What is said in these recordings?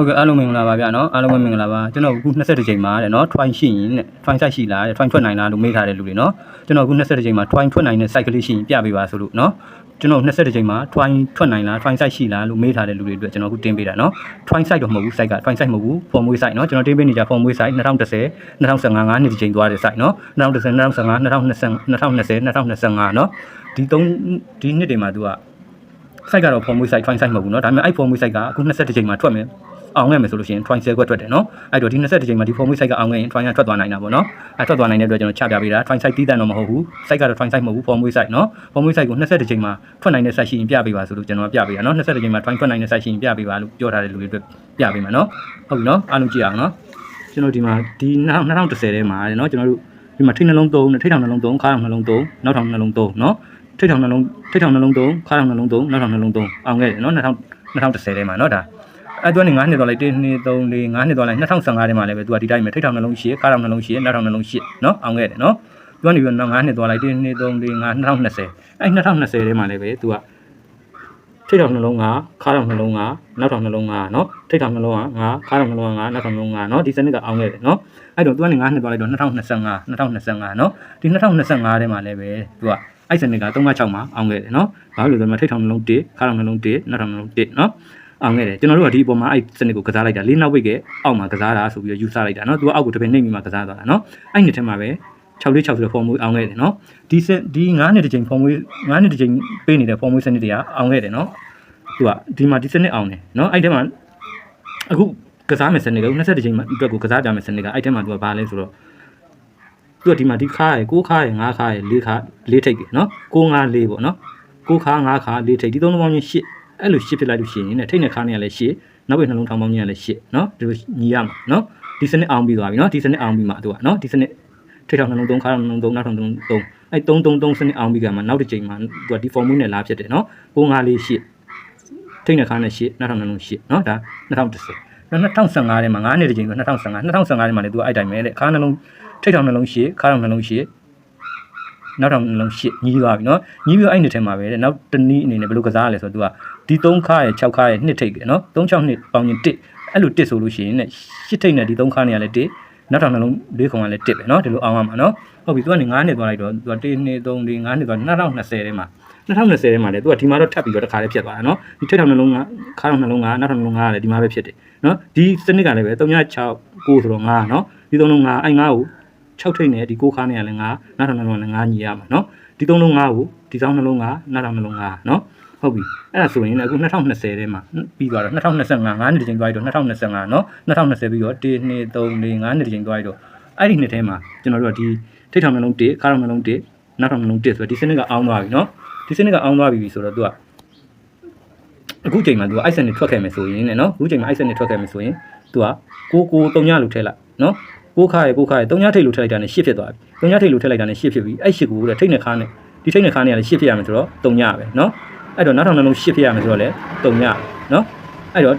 ဟုတ်ကဲ့အားလုံးမင်္ဂလာပါဗျာနော်အားလုံးမင်္ဂလာပါကျွန်တော်အခု22ချိန်မှာတဲ့နော် twin ရှိရင်တဲ့ twin site ရှိလားတဲ့ twin ထွက်နိုင်လားလို့မေးထားတဲ့လူတွေနော်ကျွန်တော်အခု22ချိန်မှာ twin ထွက်နိုင်တဲ့ site ကလေးရှိရင်ပြပေးပါဆိုလို့နော်ကျွန်တော်22ချိန်မှာ twin ထွက်နိုင်လား twin site ရှိလားလို့မေးထားတဲ့လူတွေအတွက်ကျွန်တော်အခုတင်ပေးတာနော် twin site တော့မဟုတ်ဘူး site က twin site မဟုတ်ဘူး formway site နော်ကျွန်တော်တင်ပေးနေကြ formway site 2010 2015 9နှစ်ချိန်သွားတဲ့ site နော်2010 2015 2020 2020 2025နော်ဒီ3ဒီနှစ်တွေမှာသူက site ကတော့ formway site twin site မဟုတ်ဘူးနော်ဒါပေမဲ့အဲ့ formway site ကအခု22ချိန်မှာထွက်မယ် အောင်ခဲ့မယ်ဆိုလို့ရှိရင် twine 10ခွက်ထွက်တယ်เนาะအဲ့တော့ဒီ22ချိန်မှာဒီ form way site ကအောင်ခဲ့ရင် twine ကထွက်သွားနိုင်တာပေါ့เนาะအဲ့ထွက်သွားနိုင်တဲ့အတွက်ကျွန်တော်ချပြပေးတာ twine site တီးတန်တော့မဟုတ်ဘူး site ကတော့ twine site မဟုတ်ဘူး form way site เนาะ form way site ကို22ချိန်မှာထွက်နိုင်တဲ့ site ရှိရင်ပြပေးပါဆိုလို့ကျွန်တော်ပြပေးတာเนาะ22ချိန်မှာ twine ထွက်နိုင်တဲ့ site ရှိရင်ပြပေးပါလို့ပြောထားတဲ့လူတွေအတွက်ပြပေးမှာเนาะဟုတ်ပြီเนาะအားလုံးကြည့်အောင်เนาะကျွန်တော်ဒီမှာဒီ2010ထဲမှာเนาะကျွန်တော်တို့ဒီမှာထိတ်နှလုံး3နဲ့ထိတ်ထောင်နှလုံး3ခါထောင်နှလုံး3နောက်ထောင်နှလုံး3เนาะ ထိတ်ထောင်နှလုံးထိတ်ထောင်နှလုံး3ခါထောင်နှလုံး3နောက်ထောင်နှလုံး3အောင်ခဲ့တယ်နော်2000 2010ထဲမှာနော်ဒါ အဲ့တော့နေ9နှစ်သွားလိုက်1 2 3 4 5နှစ်သွားလိုက်2015ထဲမှာလည်းပဲသူကဒီတိုင်းပဲထိတ်ထောင်နှလုံး8ခါထောင်နှလုံး8နောက်ထောင်နှလုံး8နော်အောင်ခဲ့တယ်နော်သူကနေပြီးတော့9နှစ်သွားလိုက်1 2 3 4 5 2020အဲ့2020ထဲမှာလည်းပဲသူကထိတ်ထောင်နှလုံး9ခါထောင်နှလုံး9နောက်ထောင်နှလုံး9နော်ထိတ်ထောင်နှလုံး9ခါထောင်နှလုံး9နောက်ထောင်နှလုံး9နော်ဒီစနစ်ကအောင်ခဲ့တယ်နော်အဲ့တော့သူကနေ9နှစ်သွားလိုက်တော့2025 2025နော်ဒီ2025ထဲမှာလည်းပဲသူကအဲ့စနစ်က396မှာအောင်ခဲ့တယ်နော်။ဘာလို့လဲဆိုတော့ထိတ်ထောင်နှလုံး1ခါထောင်နှလုံး1နောက်ထောင်နှလုံး1နော်။ အောင်ခဲ့တယ်ကျွန်တော်တို့ကဒီအပေါ်မှာအဲ့စနစ်ကိုကစားလိုက်တာလေးနောက်ဝိတ်ကအောက်မှာကစားတာဆိုပြီးတော့ယူဆလိုက်တာနော်။သူကအောက်ကိုတစ်ပင်နှိပ်ပြီးမှကစားသွားတာနော်။အဲ့နှစ်ထဲမှာပဲ646ဆိုတဲ့ form မွေးအောင်ခဲ့တယ်နော်။ဒီစဒီ9နှစ်တစ်ချိန် form မွေး9နှစ်တစ်ချိန်ပေးနေတဲ့ form မွေးစနစ်တွေကအောင်ခဲ့တယ်နော်။သူကဒီမှာဒီစနစ်အောင်တယ်နော်။အဲ့ထဲမှာအခုကစားမယ်စနစ်က22ချိန်မှာအတွက်ကိုကစားကြမယ်စနစ်ကအဲ့ထဲမှာသူကဘာလဲဆိုတော့သူကဒီမှာဒီခါရယ်6ခါရယ်5ခါရယ်4ခါ4ထိပ်တယ်နော်6 5 4ပေါ့နော်6ခါ5ခါ4ထိပ်ဒီသုံးလုံးပေါင်းချင်း8 အဲ့လို8ဖြစ်လိုက်လို့ရှိရင်ねထိပ်နဲ့ခါနဲ့ကလည်း8နောက်ဘက်နှလုံးထောင်ပေါင်းချင်းကလည်း8နော်ဒီလိုညီရမှာနော်ဒီစနစ်အောင်ပြီးသွားပြီနော်ဒီစနစ်အောင်ပြီးမှသူကနော်ဒီစနစ်ထိပ်ထောင်နှလုံး3ခါနှလုံး3နောက်ထောင်နှလုံး3အဲ့3 3 3စနစ်အောင်ပြီးကမှနောက်တစ်ချိန်မှာသူကဒီ formula နဲ့လာဖြစ်တယ်နော်6 5 4 8ထိပ်နဲ့ခါနဲ့8နောက်ထောင်နှလုံး8နော်ဒါ2010 2015ထဲမှာ9နှစ်တစ်ချိန်ဆို2015 2015ထဲမှာလည်းသူကအဲ့တိုင်းပဲတဲ့ခါနှလုံးထိတ်ထောင်နှလုံးရှည်ခါထောင်နှလုံးရှည် နောက်ထောင်နှလုံးရှစ်ညီးသွားပြီနော်ညီးပြီးအဲ့နှစ်ထဲမှာပဲတဲ့နောက်တနည်းအနေနဲ့ဘယ်လိုကစားရလဲဆိုတော့ तू ကဒီ3ခါရယ်6ခါရယ်နှစ်ထိပ်ပဲနော်3 6နှစ်ပေါင်းရင်1အဲ့လို1ဆိုလို့ရှိရင်ねရှစ်ထိပ်နဲ့ဒီ3ခါနေရလဲ1နောက်ထောင်နှလုံး၄ခုံကလည်း1ပဲနော်ဒီလိုအောင်ရမှာနော်ဟုတ်ပြီ तू ကနေ9နှစ်သွားလိုက်တော့ तू က1နှစ်3 4 5နှစ်သွား2020ထဲမှာ2020ထဲမှာလေသူကဒီမှာတော့ထပ်ပြီးတော့တစ်ခါလေးဖြစ်သွားတာနော်ဒီထိတ်ထောင်နှလုံးကခါထောင်နှလုံးကနောက်ထောင်နှလုံးကလည်းဒီမှာပဲဖြစ်တယ်နော်ဒီစနစ်ကလည်းပဲ3 6 9ဆိုတော့9နော်ဒီ3လုံး9အဲ့9ကို 6ထိတ်နဲ့ဒီ6ခါနဲ့ကလည်း9နောက်ထောင်နှလုံးကလည်း9ညီရမှာเนาะဒီ3လုံး9ကိုဒီ3နှလုံး9နောက်ထောင်နှလုံး9เนาะဟုတ်ပြီအဲ့ဒါဆိုရင်လည်းအခု2020ထဲမှာပြီးသွားတော့2025 9နှစ်တကြိမ်သွားပြီးတော့2025เนาะ2020ပြီးတော့1 2 3 4 5နှစ်တကြိမ်သွားပြီးတော့အဲ့ဒီနှစ်ထဲမှာကျွန်တော်တို့ကဒီထိတ်ထောင်နှလုံး1ခါထောင်နှလုံး1နောက်ထောင်နှလုံး1ဆိုတော့ဒီစနစ်ကအောင်းသွားပြီเนาะဒီစနစ်ကအောင်းသွားပြီဆိုတော့သူကအခုချိန်မှာသူကအိုက်ဆန်နဲ့ထွက်ခဲ့မယ်ဆိုရင်ねเนาะအခုချိန်မှာအိုက်ဆန်နဲ့ထွက်ခဲ့မယ်ဆိုရင်သူကကိုကို3ညလို့ထည့်လိုက်เนาะ ကိုးခါရယ်ကိုးခါရယ်သုံးညထိတ်လို့ထည့်လိုက်တာနဲ့ရှစ်ဖြစ်သွားပြီသုံးညထိတ်လို့ထည့်လိုက်တာနဲ့ရှစ်ဖြစ်ပြီအဲ့ရှစ်ကိုလည်းထိတ်နဲ့ခါနဲ့ဒီထိတ်နဲ့ခါနဲ့ကလည်းရှစ်ဖြစ်ရမယ်ဆိုတော့သုံးညပဲနော်အဲ့တော့နောက်ထပ်နှလုံးရှစ်ဖြစ်ရမယ်ဆိုတော့လည်းသုံးညနော်အဲ့တော့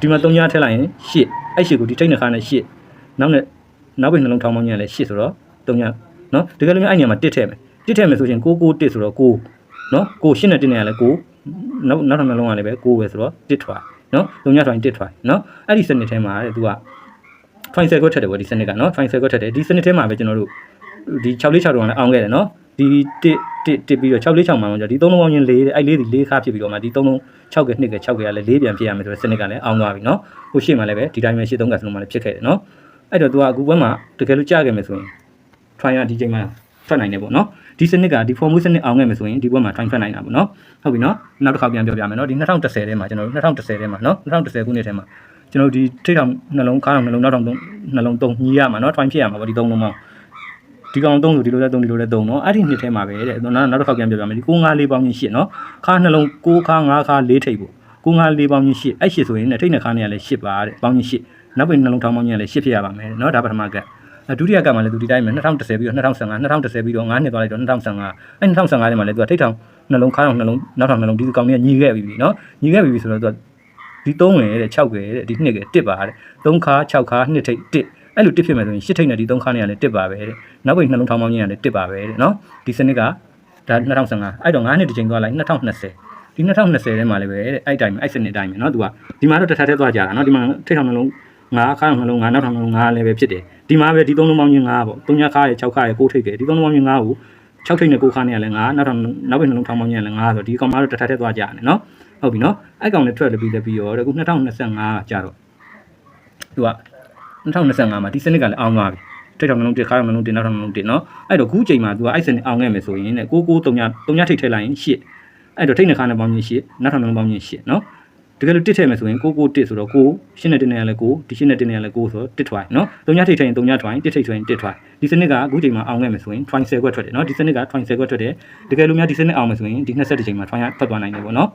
ဒီမှာသုံးညထည့်လိုက်ရင်ရှစ်အဲ့ရှစ်ကိုဒီထိတ်နဲ့ခါနဲ့ရှစ်နောက်နဲ့နောက်ပိတ်နှလုံးထောင်းပေါင်းညလည်းရှစ်ဆိုတော့သုံးညနော်တကယ်လို့အဲ့ညမှာတစ်ထည့်မယ်တစ်ထည့်မယ်ဆိုရင်6 6 1ဆိုတော့9နော်ကိုရှစ်နဲ့တစ်နဲ့ကလည်း9နောက်နောက်ထပ်နှလုံးကလည်းပဲ9ပဲဆိုတော့1ထွာနော်သုံးညထွာရင်1ထွာနော်အဲ့ဒီစနစ်ထဲမှာတဲ့ तू က twine circle ထက်တယ်ပေါ့ဒီစနစ်ကနော် twine circle ထက်တယ်ဒီစနစ်ထဲမှာပဲကျွန်တော်တို့ဒီ646တောင်လည်းအောင်ခဲ့တယ်နော်ဒီ1 1 1ပြီးတော့646မှာတော့ဒီသုံးလုံးပေါင်းချင်း၄တဲ့အဲ့လေးဒီ၄ခါဖြစ်ပြီးတော့မှဒီသုံးလုံး6က2က6ကလည်း၄ပြန်ဖြစ်ရမယ်ဆိုတော့စနစ်ကလည်းအောင်သွားပြီနော်ဟိုရှေ့မှာလည်းပဲဒီတိုင်းပဲရှေ့3ကစလုံးမှာလည်းဖြစ်ခဲ့တယ်နော်အဲ့တော့သူကအခုဘက်မှာတကယ်လို့ကြားခဲ့မယ်ဆိုရင် twine ကဒီချိန်မှာထွက်နိုင်တယ်ပေါ့နော်ဒီစနစ်ကဒီ form စနစ်အောင်ခဲ့မယ်ဆိုရင်ဒီဘက်မှာ twine ထွက်နိုင်တာပေါ့နော်ဟုတ်ပြီနော်နောက်တစ်ခါပြန်ပြောပြမယ်နော်ဒီ2010ထဲမှာကျွန်တော်တို့2010ထဲမှာနော်2010ခုနှစ်ထဲမှာ ကျွန်တော်ဒီထိတ်ထောင်နှလုံးခါထောင်နှလုံးနောက်ထောင်နှလုံးသုံးညီးရမှာနော် twine ဖြစ်ရမှာပေါ့ဒီသုံးလုံးမှာဒီကောင်သုံးဆိုဒီလိုလဲသုံးဒီလိုလဲသုံးနော်အဲ့ဒီနှစ်ထဲမှာပဲတဲ့နောက်နောက်တစ်ခါပြန်ပြောပြမယ်ဒီ6 5 4ပေါင်းချင်းရှစ်နော်ခါနှလုံး6ခါ5ခါ4ထိပ်ပေါ့6 5 4ပေါင်းချင်းရှစ်အဲ့ရှစ်ဆိုရင်နဲ့ထိတ်နဲ့ခါနဲ့ကလည်းရှစ်ပါတဲ့ပေါင်းချင်းရှစ်နောက်ပြီးနှလုံးထောင်ပေါင်းချင်းကလည်းရှစ်ဖြစ်ရပါမယ်နော်ဒါပထမကဒုတိယကမှလည်းသူဒီတိုင်းပဲ2010ပြီးတော့2015 2010ပြီးတော့9နှစ်သွားလိုက်တော့2015အဲ2015ထဲမှာလည်းသူကထိတ်ထောင်နှလုံးခါထောင်နှလုံးနောက်ထောင်နှလုံးဒီကောင်ကြီးညီခဲ့ပြီနော်ညီခဲ့ပြီဆိုတော့သူက ဒီ3ဝင်တဲ့6ကဲတဲ့ဒီ2ကဲ1ပါတဲ့3ခါ6ခါ2ထိပ်1အဲ့လို1ဖြစ်မယ်ဆိုရင်8ထိပ်နဲ့ဒီ3ခါနဲ့ကလည်း1ပါပဲတဲ့နောက်ပိတ်နှလုံးထောင်းပေါင်းကြီးကလည်း1ပါပဲတဲ့နော်ဒီစနစ်ကဒါ2015အဲ့တော့9နှစ်တစ်ချိန်သွားလိုက်2020ဒီ2020ထဲမှာလည်းပဲတဲ့အဲ့တိုင်းအဲ့စနစ်တိုင်းပဲနော်သူကဒီမှာတော့တစ်ထပ်ထပ်သွားကြတာနော်ဒီမှာထိပ်ထောင်နှလုံး9ခါနှလုံး9နောက်ထောင်နှလုံး9လည်းပဲဖြစ်တယ်ဒီမှာပဲဒီ3လုံးပေါင်းကြီး9ပေါ့3ညခါရဲ့6ခါရဲ့6ထိပ်တယ်ဒီ3လုံးပေါင်းကြီး9ကို6ထိပ်နဲ့9ခါနဲ့ကလည်း9နောက်ထောင်နောက်ပိတ်နှလုံးထောင်းပေါင်းကြီးကလည်း9ဆိုတော့ဒီကောင်မတော့တစ်ထပ်ထပ်သွားကြတယ်နော် ဟုတ်ပြီနော်အဲ့ကောင်လည်းထွက်လာပြီးလည်းပြီးရောအခု2025ကြာတော့သူက2025မှာဒီစနစ်ကလည်းအောင်သွားပြီထိတ်ထောင်နှလုံးတင်ခါထောင်နှလုံးတင်နောက်ထောင်နှလုံးတင်နော်အဲ့တော့ခုချိန်မှာသူကအဲ့စနစ်အောင်ခဲ့မယ်ဆိုရင်တဲ့ကိုကိုတုံညာတုံညာထိတ်ထည့်လိုက်ရင်ရှစ်အဲ့တော့ထိတ်နှခါနဲ့ပေါင်းရင်ရှစ်နောက်ထောင်နှလုံးပေါင်းရင်ရှစ်နော်တကယ်လို့တစ်ထည့်မယ်ဆိုရင်ကိုကိုတစ်ဆိုတော့ကိုရှင်းနဲ့တင်နေရလဲကိုဒီရှင်းနဲ့တင်နေရလဲကိုဆိုတော့တစ်ထွိုင်းနော်တုံညာထိတ်ထည့်ရင်တုံညာထွိုင်းတစ်ထိတ်ဆိုရင်တစ်ထွိုင်းဒီစနစ်ကအခုချိန်မှာအောင်ခဲ့မယ်ဆိုရင်ထွိုင်း10ခွက်ထွက်တယ်နော်ဒီစနစ်ကထွိုင်း10ခွက်ထွက်တယ်တကယ်လို့များဒီစနစ်အောင်မယ်ဆိုရင်ဒီ20ချိန်မှာထွိုင်းရဖတ်သွားနိုင်တယ်ပေါ့နော်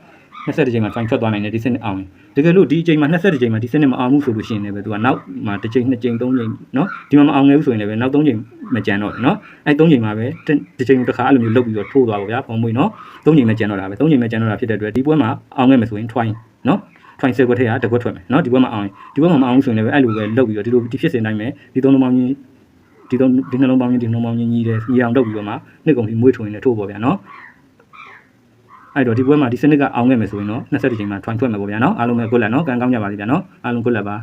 20ချိန်မှာထွိုင်းထွက်သွားနိုင်တယ်ဒီစနစ်အောင်ရင်တကယ်လို့ဒီအချိန်မှာ20ချိန်မှာဒီစနစ်မအောင်ဘူးဆိုလို့ရှိရင်လည်းပဲသူကနောက်မှာတစ်ချိန်နှစ်ချိန်သုံးချိန်နော်ဒီမှာမအောင်ငယ်ဘူးဆိုရင်လည်းပဲနောက်သုံးချိန်မကြံတော့ဘူးနော်အဲသုံးချိန်မှာပဲတစ်ချိန်တစ်ခါအဲ့လိုမျိုးလုတ်ပြီးတော့ထိုးသွားပါဗျာပုံမွေးနော်သုံးချိန်မကြံတော့တာပဲသုံးချိန်မကြံတော့တာဖြစ်တဲ့အတွက်ဒီပွဲမှာအောင်ငယ်မယ်ဆိုရင်ထွိုင်းနော်ထွိုင်းဆယ်ခွက်ထည့်ရတစ်ခွက်ထွက်မယ်နော်ဒီပွဲမှာအောင်ဒီပွဲမှာမအောင်ဆိုရင်လည်းပဲအဲ့လိုပဲလုတ်ပြီးတော့ဒီလိုဒီဖြစ်စဉ်တိုင်းပဲဒီသုံးလုံးပေါင်းချင်းဒီသုံးဒီနှလုံးပေါင်းချင်းဒီနှလုံးပေါင်းချင်းညီးတယ်ညီအောင်လုပ်ပြီးတော့မှနှစ်ကုန်ဒီမွေးထွင်နေထိုးပေါ့ဗျာနော် အဲ့တော့ဒီပွဲမှာဒီစနစ်ကအောင်ခဲ့မယ်ဆိုရင်တော့20ချိန်မှာ try ထွက်မယ်ပေါ့ဗျာနော်အားလုံးပဲကိုလက်နော်ကံကောင်းကြပါစေဗျာနော်အားလုံးကိုလက်ပါ